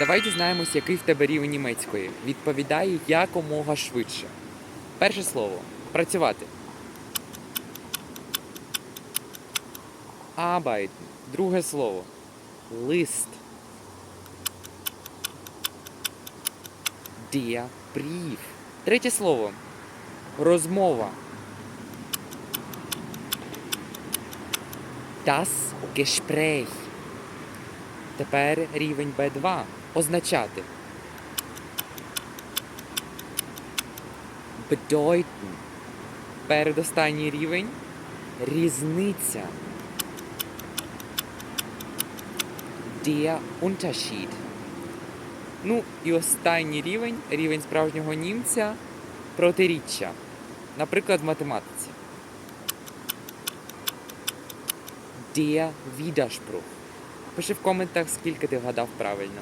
Давай дізнаємось, який в тебе рівень німецької. Відповідай якомога швидше. Перше слово працювати. Arbeiten. Друге слово. Лист. Der Brief. Третє слово. Розмова. Das Gespräch. Тепер рівень B2. Означати. Bedeuten. Передостанній рівень. Різниця. Der Unterschied. Ну і останній рівень, рівень справжнього німця, протиріччя. Наприклад, в математиці. Der Widerspruch. Пиши в коментах, скільки ти вгадав правильно.